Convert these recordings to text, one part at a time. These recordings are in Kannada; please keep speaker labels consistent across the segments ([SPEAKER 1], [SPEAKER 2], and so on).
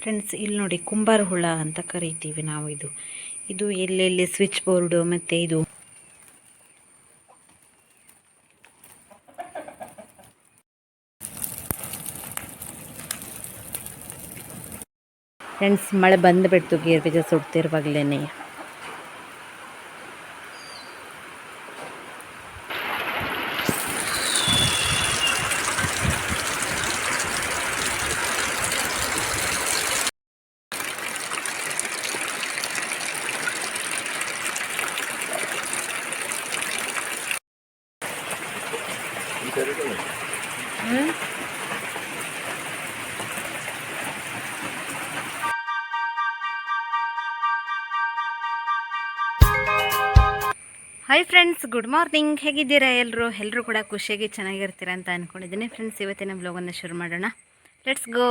[SPEAKER 1] ಫ್ರೆಂಡ್ಸ್ ಇಲ್ಲಿ ನೋಡಿ ಕುಂಬಾರ ಹುಳ ಅಂತ ಕರಿತೀವಿ ನಾವು ಇದು. ಇದು ಎಲ್ಲೆಲ್ಲಿ ಸ್ವಿಚ್ ಬೋರ್ಡು ಮತ್ತು ಇದು ಫ್ರೆಂಡ್ಸ್ ಮಳೆ ಬಂದುಬಿಡ್ತು ಗೇರ್ ಬೀಜ ಸುಡ್ತಿರುವಾಗಲೇ ಹಾಯ್ ಫ್ರೆಂಡ್ಸ್ ಗುಡ್ ಮಾರ್ನಿಂಗ್ ಹೇಗಿದ್ದೀರಾ ಎಲ್ಲರೂ ಎಲ್ಲರೂ ಕೂಡ ಖುಷಿಯಾಗಿ ಚೆನ್ನಾಗಿರ್ತೀರಾ ಅಂತ ಅಂದ್ಕೊಂಡಿದ್ದೀನಿ ಫ್ರೆಂಡ್ಸ್ ಇವತ್ತಿನ ಬ್ಲಾಗನ್ನು ಶುರು ಮಾಡೋಣ. ಲೆಟ್ಸ್ ಗೋ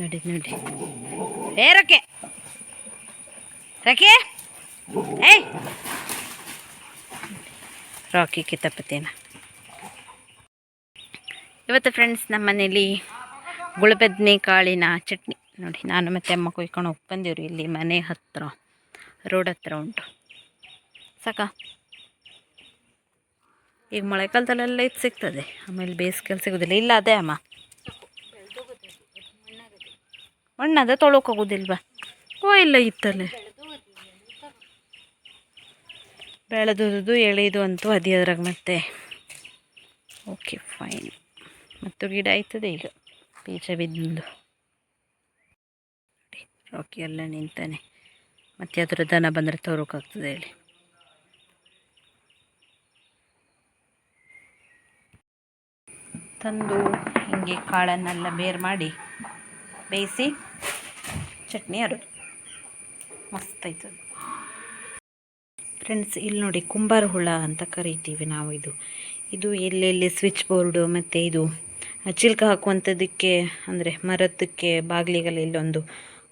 [SPEAKER 1] ನೋಡಿ ನೋಡಿ. ಏ, ರೊಕ್ಕೆ. ರೊಕ್ಕೆ. ಏಯ್. ರಾಕಿ ಕಿತ್ತಪ್ಪತ್ತೇನ. ಇವತ್ತು ಫ್ರೆಂಡ್ಸ್ ನಮ್ಮ ಮನೇಲಿ ಗುಳಬದ್ನೆ ಕಾಳಿನ ಚಟ್ನಿ. ನೋಡಿ, ನಾನು ಮತ್ತೆ ಅಮ್ಮ ಕೊಯ್ಕೊಂಡು ಹೋಗಿ ಬಂದಿವ್ರಿ ಇಲ್ಲಿ ಮನೆ ಹತ್ತಿರ ರೋಡ್ ಹತ್ರ ಉಂಟು. ಸಾಕ? ಈಗ ಮಳೆಗಾಲದಲ್ಲೆಲ್ಲ ಇದು ಸಿಗ್ತದೆ. ಆಮೇಲೆ ಬೇಸಿಗೆಯಲ್ಲಿ ಸಿಗೋದಿಲ್ಲ. ಇಲ್ಲ ಅದೇ ಅಮ್ಮ. ಮಣ್ಣದ ಓ, ಇಲ್ಲ, ಇತ್ತಲ್ಲೇ. ಬೆಳೆದುದು ಎಳೆದು ಅಂತೂ ಅದೇ ಅದ್ರಾಗ ಮತ್ತೆ. ಓಕೆ ಫೈನ್ ಮತ್ತು ಗಿಡ ಆಯ್ತದೆ ಈಗ. ಬೀಜ ಬಿದ್ದು ರಾಕಿ ಎಲ್ಲ ನಿಂತಾನೆ. ಮತ್ತೆ ಅದರ ದನ ಬಂದರೆ ತೋರೋಕ್ಕಾಗ್ತದೆ ಹೇಳಿ. ತಂದು ಹಿಂಗೆ ಕಾಳನ್ನೆಲ್ಲ ಬೇರ್ ಮಾಡಿ ಬೇಯಿಸಿ ಚಟ್ನಿ ಅರೋದು. ಮಸ್ತ್ ಆಯ್ತದೆ ಫ್ರೆಂಡ್ಸ್ ಇಲ್ಲಿ ನೋಡಿ ಕುಂಬಾರ ಹುಳ ಅಂತ ಕರಿತೀವಿ ನಾವು ಇದು. ಇದು ಎಲ್ಲೆಲ್ಲಿ ಸ್ವಿಚ್ ಬೋರ್ಡು ಮತ್ತು ಇದು ಚಿಲ್ಕ ಹಾಕುವಂಥದ್ದಕ್ಕೆ ಅಂದರೆ ಮರದಕ್ಕೆ ಬಾಗಿಲಿಗೆಲ್ಲ ಇಲ್ಲೊಂದು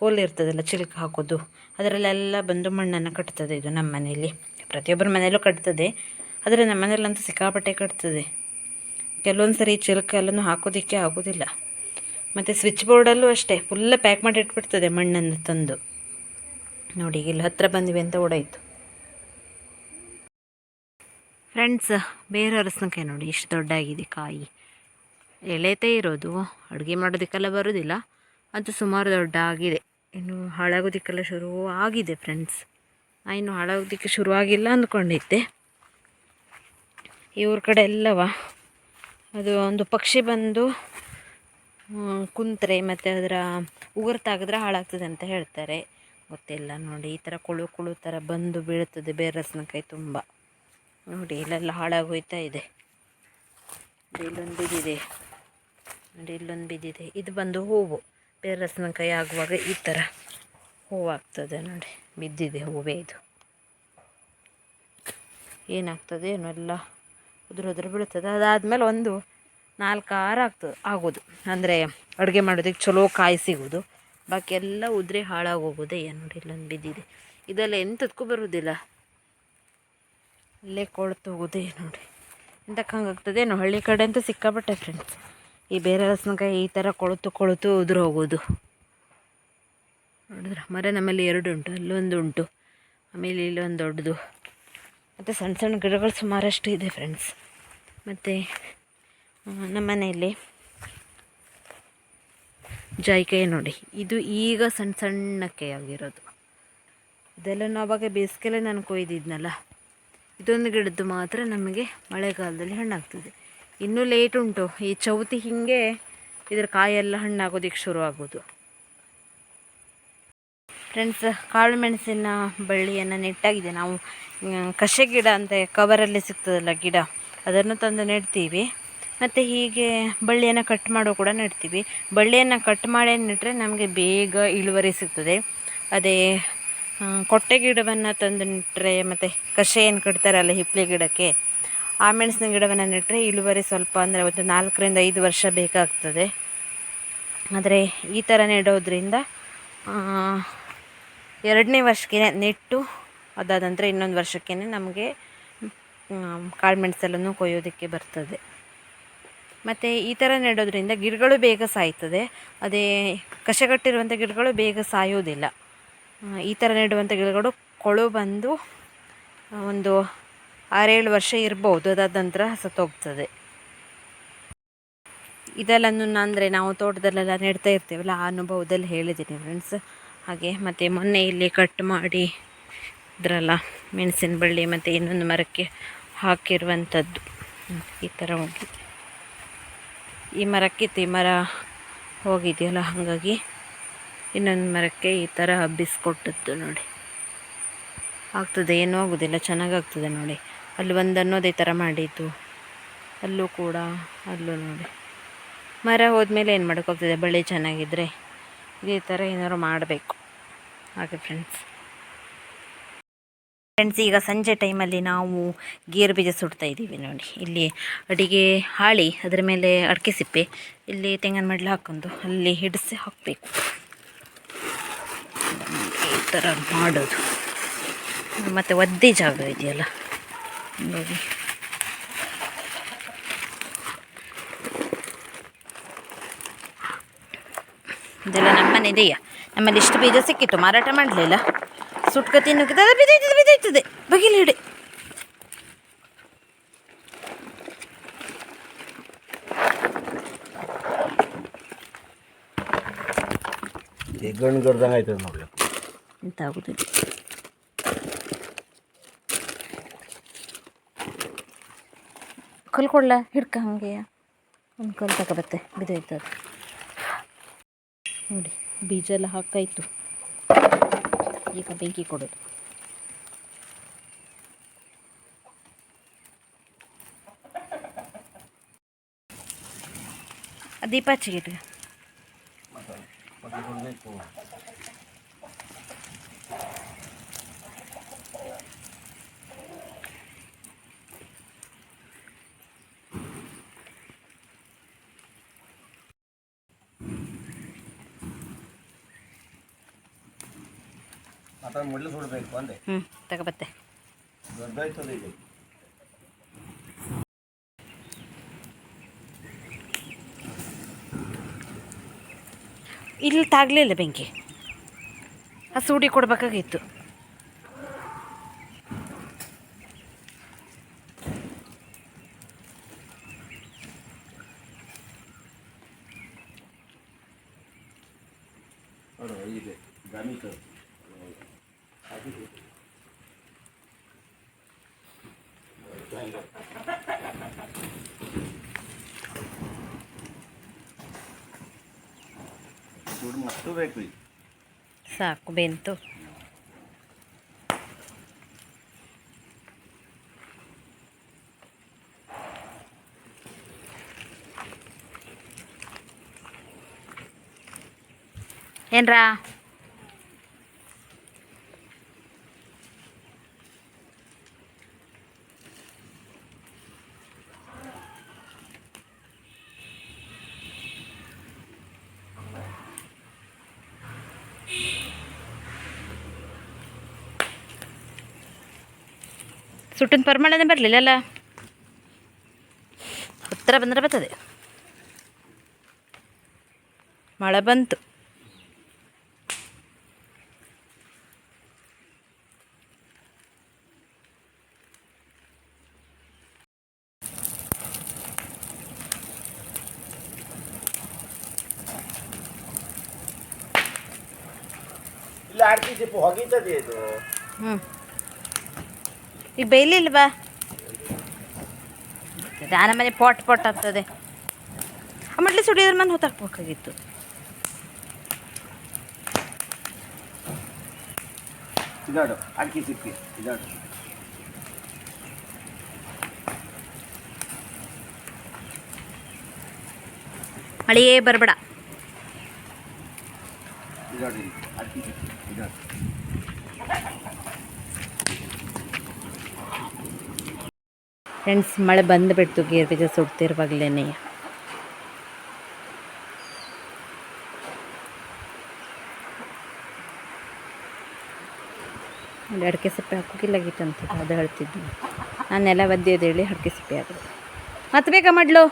[SPEAKER 1] ಹೋಲ್ ಇರ್ತದಲ್ಲ ಚಿಲ್ಕ ಹಾಕೋದು. ಅದರಲ್ಲೆಲ್ಲ ಬಂದು ಮಣ್ಣನ್ನು ಕಟ್ತದೆ ಇದು ನಮ್ಮ ಮನೆಯಲ್ಲಿ. ಪ್ರತಿಯೊಬ್ಬರ ಮನೆಯಲ್ಲೂ ಕಟ್ತದೆ. ಆದರೆ ನಮ್ಮ ಮನೆಯಲ್ಲಂತೂ ಸಿಕ್ಕಾಪಟ್ಟೆ ಕಟ್ತದೆ. ಕೆಲವೊಂದು ಸರಿ ಚಿಲ್ಕ ಎಲ್ಲನೂ ಹಾಕೋದಕ್ಕೆ ಆಗೋದಿಲ್ಲ. ಮತ್ತು ಸ್ವಿಚ್ ಬೋರ್ಡಲ್ಲೂ ಅಷ್ಟೇ ಫುಲ್ಲ ಪ್ಯಾಕ್ ಮಾಡಿ ಇಟ್ಬಿಡ್ತದೆ ಮಣ್ಣನ್ನು ತಂದು. ನೋಡಿ, ಇಲ್ಲಿ ಹತ್ತಿರ ಬಂದಿವೆ ಅಂತ ಓಡಾಯಿತು. ಫ್ರೆಂಡ್ಸ್ ಬೇರೆ ಸಂಖ್ಯೆ ನೋಡಿ, ಇಷ್ಟು ದೊಡ್ಡಾಗಿದೆ ಕಾಯಿ. ಎಳೆತೇ ಇರೋದು, ಅಡುಗೆ ಮಾಡೋದಕ್ಕೆಲ್ಲ ಬರೋದಿಲ್ಲ, ಅದು ಸುಮಾರು ದೊಡ್ಡ ಆಗಿದೆ ಇನ್ನು ಹಾಳಾಗೋದಕ್ಕೆಲ್ಲ ಶುರು ಆಗಿದೆ ಫ್ರೆಂಡ್ಸ್ ನಾ ಇನ್ನು ಹಾಳಾಗೋದಕ್ಕೆ ಶುರುವಾಗಿಲ್ಲ ಅಂದ್ಕೊಂಡಿದ್ದೆ. ಇವ್ರ ಕಡೆ ಎಲ್ಲವ, ಅದು ಒಂದು ಪಕ್ಷಿ ಬಂದು ಕುಂತ್ರೆ ಮತ್ತು ಅದರ ಉಗುರು ತಾಗಿದ್ರೆ ಹಾಳಾಗ್ತದೆ ಅಂತ ಹೇಳ್ತಾರೆ. ಗೊತ್ತಿಲ್ಲ ನೋಡಿ, ಈ ಥರ ಕುಳು ಕುಳು ಥರ ಬಂದು ಬೀಳ್ತದೆ ರಸನಕಾಯಿ ತುಂಬ. ನೋಡಿ, ಇಲ್ಲೆಲ್ಲ ಹಾಳಾಗೋಯ್ತಾ ಇದೆ. ಇಲ್ಲೊಂದು ಬಿದ್ದಿದೆ. ನೋಡಿ, ಇಲ್ಲೊಂದು ಬಿದ್ದಿದೆ. ಇದು ಬಂದು ಹೂವು. ಬೇರೆ ರಸನಕಾಯಿ ಆಗುವಾಗ ಈ ಥರ ಹೂವಾಗ್ತದೆ ನೋಡಿ. ಬಿದ್ದಿದೆ ಹೂವೇ ಇದು. ಏನಾಗ್ತದೆ ಏನೋ ಎಲ್ಲ ಉದುರು ಉದುರು ಬೀಳ್ತದೆ. ಅದಾದಮೇಲೆ ಒಂದು ನಾಲ್ಕು ಆರು ಆಗ್ತದೆ, ಆಗೋದು. ಅಂದರೆ ಅಡುಗೆ ಮಾಡೋದಕ್ಕೆ ಚಲೋ ಕಾಯಿ ಸಿಗೋದು. ಬಾಕಿ ಎಲ್ಲ ಉದುರಿ ಹಾಳಾಗೋಗೋದೇ ಏನು ನೋಡಿ ಇಲ್ಲೊಂದು ಬಿದ್ದಿದೆ. ಇದೆಲ್ಲ ಎಂಥದಕ್ಕೂ ಬರೋದಿಲ್ಲ. ಇಲ್ಲೇ ಕೊಳ್ತು ಹೋಗೋದೇ ನೋಡಿ. ಎಂತಕ್ಕೆ ಹಂಗಾಗ್ತದೆ ಏನು ಹಳ್ಳಿ ಕಡೆ ಅಂತೂ ಸಿಕ್ಕಾಬಿಟ್ಟೆ ಫ್ರೆಂಡ್ಸ್ ಈ ಬೇರೆ ರಸನಕಾಯಿ ಈ ಥರ ಕೊಳುತು ಕೊಳುತು ಉದುರು ಹೋಗೋದು. ನೋಡಿದ್ರೆ? ಮರ ನಮ್ಮಲ್ಲಿ ಎರಡು ಉಂಟು, ಅಲ್ಲೊಂದು ಉಂಟು, ಆಮೇಲೆ ಇಲ್ಲೊಂದು ದೊಡ್ಡದು. ಮತ್ತು ಸಣ್ಣ ಸಣ್ಣ ಗಿಡಗಳು ಸುಮಾರಷ್ಟು ಇದೆ ಫ್ರೆಂಡ್ಸ್ ಮತ್ತು ನಮ್ಮ ಮನೆಯಲ್ಲಿ. ಜಾಯಿಕಾಯಿ ನೋಡಿ. ಇದು ಈಗ ಸಣ್ಣ ಸಣ್ಣಕ್ಕೆ ಆಗಿರೋದು. ಇದೆಲ್ಲ ನಾವಾಗ ಬೇಸಿಗೆಲೆ ನಾನು ಕೊಯ್ದಿದ್ನಲ್ಲ. ಇದೊಂದು ಗಿಡದ್ದು ಮಾತ್ರ ನಮಗೆ ಮಳೆಗಾಲದಲ್ಲಿ ಹಣ್ಣಾಗ್ತದೆ. ಇನ್ನೂ ಲೇಟ್ ಉಂಟು. ಈ ಚೌತಿ ಹಿಂಗೆ ಇದರ ಕಾಯೆಲ್ಲ ಹಣ್ಣಾಗೋದಿಕ್ಕೆ ಶುರು ಆಗೋದು. ಫ್ರೆಂಡ್ಸ್ ಕಾಳು ಮೆಣಸಿನ ಬಳ್ಳಿಯನ್ನು ನೆಟ್ಟಾಗಿದೆ. ನಾವು ಕಷೆ ಗಿಡ ಅಂತ ಕವರಲ್ಲಿ ಸಿಗ್ತದಲ್ಲ ಗಿಡ, ಅದನ್ನು ತಂದು ನೆಡ್ತೀವಿ. ಮತ್ತು ಹೀಗೆ ಬಳ್ಳಿಯನ್ನು ಕಟ್ ಮಾಡೋ ಕೂಡ ನೆಡ್ತೀವಿ. ಬಳ್ಳಿಯನ್ನು ಕಟ್ ಮಾಡಿ ನೆಟ್ಟರೆ ನಮಗೆ ಬೇಗ ಇಳುವರಿ ಸಿಗ್ತದೆ. ಅದೇ ಕೊಟ್ಟೆ ಗಿಡವನ್ನು ತಂದು ನೆಟ್ಟರೆ ಮತ್ತು ಕಷಾಯನ್ನು ಕಟ್ತಾರಲ್ಲ ಹಿಪ್ಪಲೆ ಗಿಡಕ್ಕೆ, ಆ ಮೆಣಸಿನ ಗಿಡವನ್ನು ನೆಟ್ಟರೆ ಇಳುವರಿ ಸ್ವಲ್ಪ ಅಂದರೆ ಒಂದು ನಾಲ್ಕರಿಂದ ಐದು ವರ್ಷ ಬೇಕಾಗ್ತದೆ. ಆದರೆ ಈ ಥರ ನೆಡೋದ್ರಿಂದ ಎರಡನೇ ವರ್ಷಕ್ಕೆ ನೆಟ್ಟು, ಅದಾದ ನಂತರ ಇನ್ನೊಂದು ವರ್ಷಕ್ಕೆ ನಮಗೆ ಕಾಳು ಮೆಣಸೆಲ್ಲನೂ ಕೊಯ್ಯೋದಕ್ಕೆ ಬರ್ತದೆ. ಮತ್ತು ಈ ಥರ ನೆಡೋದ್ರಿಂದ ಗಿಡಗಳು ಬೇಗ ಸಾಯ್ತದೆ. ಅದೇ ಕಷಗಟ್ಟಿರುವಂಥ ಗಿಡಗಳು ಬೇಗ ಸಾಯೋದಿಲ್ಲ. ಈ ಥರ ನೆಡುವಂಥ ಗಿಡಗಳು ಕೊಳು ಬಂದು ಒಂದು ಆರೇಳು ವರ್ಷ ಇರ್ಬೋದು. ಅದಾದ ನಂತರ ಸತ್ತೋಗ್ತದೆ ಇದೆಲ್ಲನೂ ಅಂದರೆ ನಾವು ತೋಟದಲ್ಲೆಲ್ಲ ನೆಡ್ತಾ ಇರ್ತೀವಲ್ಲ, ಆ ಅನುಭವದಲ್ಲಿ ಹೇಳಿದ್ದೀನಿ ಫ್ರೆಂಡ್ಸ್ ಹಾಗೆ ಮತ್ತು ಮೊನ್ನೆ ಇಲ್ಲಿ ಕಟ್ ಮಾಡಿ ಇದ್ರಲ್ಲ, ಮೆಣಸಿನ ಬಳ್ಳಿ ಮತ್ತು ಇನ್ನೊಂದು ಮರಕ್ಕೆ ಹಾಕಿರುವಂಥದ್ದು ಈ ಥರ ಹೋಗಿದೆ. ಈ ಮರಕ್ಕೆ ಈ ಮರ ಹೋಗಿದೆಯಲ್ಲ, ಹಾಗಾಗಿ ಇನ್ನೊಂದು ಮರಕ್ಕೆ ಈ ಥರ ಹಬ್ಬಿಸ್ಕೊಟ್ಟದ್ದು ನೋಡಿ. ಆಗ್ತದೆ, ಏನೂ ಆಗೋದಿಲ್ಲ, ಚೆನ್ನಾಗಾಗ್ತದೆ ನೋಡಿ. ಅಲ್ಲಿ ಒಂದು ಈ ಥರ ಮಾಡಿದ್ದು. ಅಲ್ಲೂ ಕೂಡ, ಅಲ್ಲೂ ನೋಡಿ. ಮರ ಹೋದ್ಮೇಲೆ ಏನು ಮಾಡೋಕ್ಕಾಗ್ತದೆ ಬಳ್ಳಿ ಚೆನ್ನಾಗಿದ್ದರೆ ಈ ಥರ ಏನಾದ್ರು ಮಾಡಬೇಕು. ಹಾಗೆ ಫ್ರೆಂಡ್ಸ್ ಫ್ರೆಂಡ್ಸ್ ಈಗ ಸಂಜೆ ಟೈಮಲ್ಲಿ ನಾವು ಗೇರು ಬೀಜ ಸುಡ್ತಾ ಇದ್ದೀವಿ ನೋಡಿ. ಇಲ್ಲಿ ಅಡಿಗೆ ಹಾಳಿ, ಅದರ ಮೇಲೆ ಅಡಿಕೆ ಸಿಪ್ಪೆ, ಇಲ್ಲಿ ತೆಂಗಿನ ಮಡ್ಲು ಹಾಕೊಂಡು ಅಲ್ಲಿ ಹಿಡಿಸಿ ಹಾಕಬೇಕು. ಈ ಥರ ಮಾಡೋದು. ಮತ್ತು ಒದ್ದೆ ಜಾಗ ಇದೆಯಲ್ಲ? ನೋಡಿ ಇದೆಲ್ಲ ನಮ್ಮನೆ ಇದೆಯಾ ನಮ್ಮಲ್ಲಿ ಇಷ್ಟು ಬೀಜ ಸಿಕ್ಕಿತ್ತು, ಮಾರಾಟ ಮಾಡಲಿಲ್ಲ. ಸುಟ್ಕ ತಿನ್ನುತ್ತದೆ ಬಿದ್ದೋಯ್ತದೆ ಬಿದ್ದೋಯ್ತದೆ. ಬಗಿಲು ಹಿಡಿ
[SPEAKER 2] ಗಣ್ಣು ಗರ್ದಂಗೆ ಆಯ್ತದೆ ನೋಡ್ಲಿ.
[SPEAKER 1] ಇಂತ ಆಗುದಿಲ್ಲ ಕಲ್ ಕೊಡ್ಲ ಹಿಡ್ಕ ಹಂಗೆಯ ಒಂದು ಕಲ್ ತಗೊಬತ್ತೆ ಬಿದ್ದೋಯ್ತದೆ. ನೋಡಿ ಬೀಜ ಎಲ್ಲ ಹಾಕಾಯ್ತು ಈಗ ಬೆಂಕಿ ಕೊಡೋದು ಆ ದೀಪ ಹಚ್ಚಿಗೆ
[SPEAKER 2] ಅಥವಾ ಮುಳ್ಳು ಸುಡಬೇಕು ಅಂದೆ.
[SPEAKER 1] ಹ್ಞೂ ತಗೋಬತ್ತೆ
[SPEAKER 2] ದೊಡ್ಡೋಯ್ತದ ಇದು.
[SPEAKER 1] ಇಲ್ಲಿ ತಾಗಲಿಲ್ಲ ಬೆಂಕಿ. ಆ ಸೂಡಿ ಕೊಡಬೇಕಾಗಿತ್ತು.
[SPEAKER 2] ಇದೆ ಗಾಮಿಕ ಸುಡು ಮಸ್ತು ಬೇಕು ಇದು
[SPEAKER 1] ಸಾಕು ಬೆಂತು ಏನ್ರಾ ಸುಟ್ಟಿನ ಪರಿಮಳನೇ ಬರಲಿಲ್ಲ ಅಲ್ಲ ಹತ್ತಿರ ಬಂದರೆ ಬರ್ತದೆ ಮಳೆ ಬಂತು
[SPEAKER 2] ಇಲ್ಲ ಆಡ್ತಿ ಚಿಪ್ಪು ಹೊಗಿತದೆ ಇದು
[SPEAKER 1] ಹ್ಞೂ ಈಗ ಬೇಯಲಿಲ್ವಾ ದಾನ ಮನೆ ಪಾಟ್ ಪಾಟ್ ಆಗ್ತದೆ. ಆ ಮಡ್ಲಿ ಸುಡಿಯೋದ್ರ ಮನೆ ಹೊತ್ತಾಕ್ಬೇಕಾಗಿತ್ತು.
[SPEAKER 2] ಇದಾಡು ಅಡ್ಕಿ ಸಿಕ್ಕಿ ಇದಾಡು.
[SPEAKER 1] ಮಳೆಯೇ ಬರಬೇಡ.
[SPEAKER 2] ಇದಾಡು ಅಡ್ಕಿ ಸಿಪ್ಪಿ ಇದಾಡು.
[SPEAKER 1] ಫ್ರೆಂಡ್ಸ್ ಮಳೆ ಬಂದುಬಿಡ್ತು ಗೇರ್ ಬೀಜ ಸುಡ್ತಿರುವಾಗಲೇ ಅಲ್ಲಿ ಅಡಿಕೆ ಸೊಪ್ಪೆ ಗೀತಂತ ಅದು ಹೇಳ್ತಿದ್ದು. ನಾನೆಲ್ಲ ಒದ್ದೆದು ಹೇಳಿ ಅಡಿಕೆ ಸೊಪ್ಪೆ ಹಾಕಿದೆ. ಮತ್ತೆ ಬೇಕಾ ಮಾಡ್ಲು?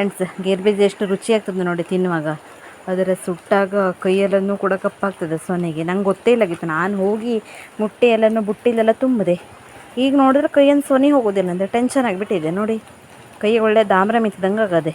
[SPEAKER 1] ಫ್ರೆಂಡ್ಸ್ ಗೇರ್ಬೀಜ ಎಷ್ಟು ರುಚಿ ಆಗ್ತದೆ ನೋಡಿ ತಿನ್ನುವಾಗ. ಅದರ ಸುಟ್ಟಾಗ ಕೈಯೆಲ್ಲನೂ ಕೂಡ ಕಪ್ಪಾಗ್ತದೆ ಸೊನೆಗೆ. ನಂಗೆ ಗೊತ್ತೇ ಇಲ್ಲಾಗಿತ್ತು ನಾನು ಹೋಗಿ ಮುಟ್ಟೆ ಎಲ್ಲನೂ ಬುಟ್ಟಿಲೆಲ್ಲ ತುಂಬಿದೆ. ಈಗ ನೋಡಿದ್ರೆ ಕೈಯನ್ನು ಸೊನೆ ಹೋಗೋದಿಲ್ಲ ಅಂದರೆ ಟೆನ್ಷನ್ ಆಗಿಬಿಟ್ಟಿದೆ ನೋಡಿ. ಕೈ ಒಳ್ಳೆ ದಾಮ್ರ ಮಿತ್ತಿದಂಗೆ ಆಗದೆ.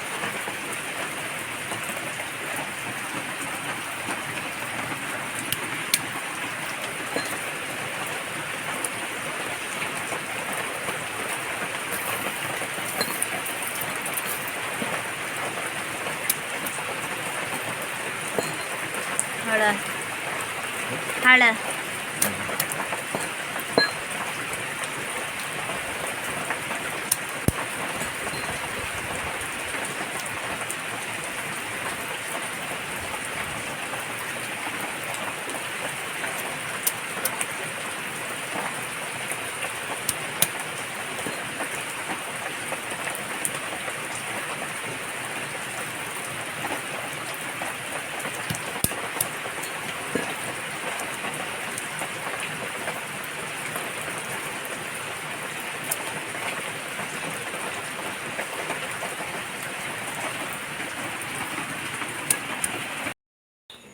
[SPEAKER 1] ಹಾಳ ಹಾಳ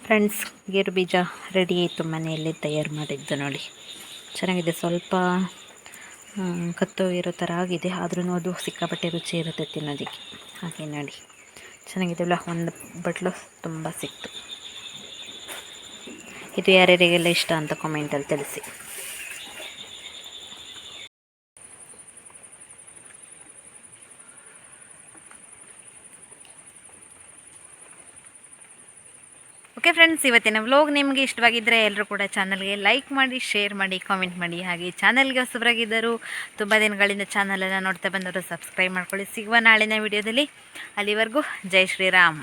[SPEAKER 1] ಫ್ರೆಂಡ್ಸ್ ಗೇರು ಬೀಜ ರೆಡಿ ಆಯಿತು. ಮನೆಯಲ್ಲಿ ತಯಾರು ಮಾಡಿದ್ದು ನೋಡಿ. ಚೆನ್ನಾಗಿದೆ. ಸ್ವಲ್ಪ ಕತ್ತೋಗಿರೋ ಥರ ಆಗಿದೆ. ಆದ್ರೂ ಅದು ಸಿಕ್ಕಾಪಟ್ಟೆ ರುಚಿ ಇರುತ್ತೆ ತಿನ್ನೋದಕ್ಕೆ. ಹಾಗೆ ನೋಡಿ. ಚೆನ್ನಾಗಿದೆಲ್ಲ ಒಂದು ಬಟ್ಲು ತುಂಬ ಸಿಕ್ತು. ಇದು ಯಾರ್ಯಾರಿಗೆಲ್ಲ ಇಷ್ಟ ಅಂತ ಕಾಮೆಂಟಲ್ಲಿ ತಿಳಿಸಿ. ಓಕೆ ಫ್ರೆಂಡ್ಸ್ ಇವತ್ತಿನ ವ್ಲಾಗ್ ನಿಮಗೆ ಇಷ್ಟವಾಗಿದ್ದರೆ ಎಲ್ಲರೂ ಕೂಡ ಚಾನಲ್ಗೆ ಲೈಕ್ ಮಾಡಿ ಶೇರ್ ಮಾಡಿ ಕಾಮೆಂಟ್ ಮಾಡಿ. ಹಾಗೆ ಚಾನಲ್ಗೆ ಹೊಸಬರಾಗಿದ್ದರು ತುಂಬ ದಿನಗಳಿಂದ ಚಾನಲನ್ನು ನೋಡ್ತಾ ಬಂದವರು ಸಬ್ಸ್ಕ್ರೈಬ್ ಮಾಡ್ಕೊಳ್ಳಿ. ಸಿಗುವ ನಾಳಿನ ವಿಡಿಯೋದಲ್ಲಿ ಅಲ್ಲಿವರೆಗೂ ಜೈ ಶ್ರೀರಾಮ್.